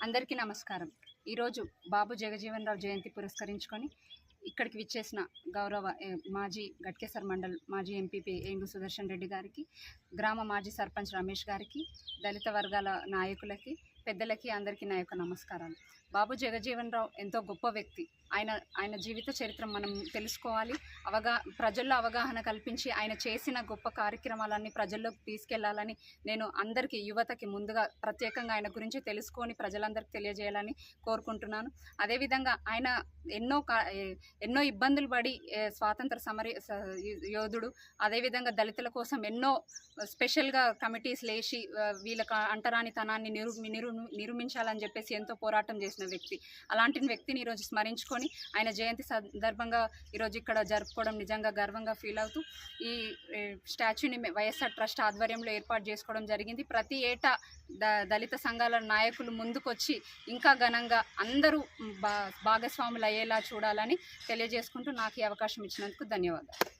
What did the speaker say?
అందరికీ నమస్కారం. ఈరోజు బాబు జగజీవన్ రావు జయంతి పురస్కరించుకొని ఇక్కడికి విచ్చేసిన గౌరవ మాజీ గట్కేసర్ మండల్ మాజీ ఎంపీపీ ఏంగు సుదర్శన్ రెడ్డి గారికి గ్రామ మాజీ సర్పంచ్ రమేష్ గారికి దళిత వర్గాల నాయకులకి పెద్దలకి అందరికీ నా యొక్క నమస్కారాలు. బాబు జగజీవన్ రావు ఎంతో గొప్ప వ్యక్తి. ఆయన ఆయన జీవిత చరిత్ర మనం తెలుసుకోవాలి. అవగా ప్రజల్లో అవగాహన కల్పించి ఆయన చేసిన గొప్ప కార్యక్రమాలన్నీ ప్రజల్లోకి తీసుకెళ్ళాలని నేను అందరికీ యువతకి ముందుగా ప్రత్యేకంగా ఆయన గురించి తెలుసుకొని ప్రజలందరికీ తెలియజేయాలని కోరుకుంటున్నాను. అదేవిధంగా ఆయన ఎన్నో కా- ఎన్నో ఇబ్బందులు పడి స్వాతంత్ర సమర స- యోధుడు. అదేవిధంగా దళితుల కోసం ఎన్నో స్పెషల్గా కమిటీస్ లేచి వీళ్ళ అంటరానితనాన్ని నిరు నిరు నిరూపించాలని చెప్పేసి ఎంతో పోరాటం చేసిన వ్యక్తి. అలాంటి వ్యక్తిని ఈరోజు స్మరించుకొని ఆయన జయంతి సందర్భంగా ఈరోజు ఇక్కడ జరుపుకోవడం నిజంగా గర్వంగా ఫీల్ అవుతూ ఈ స్టాచ్యూని వైఎస్ఆర్ ట్రస్ట్ ఆధ్వర్యంలో ఏర్పాటు చేసుకోవడం జరిగింది. ప్రతి ఏటా ద దళిత సంఘాల నాయకులు ముందుకొచ్చి ఇంకా ఘనంగా అందరూ భాగస్వాములు అయ్యేలా చూడాలని తెలియజేసుకుంటూ నాకు ఈ అవకాశం ఇచ్చినందుకు ధన్యవాదాలు.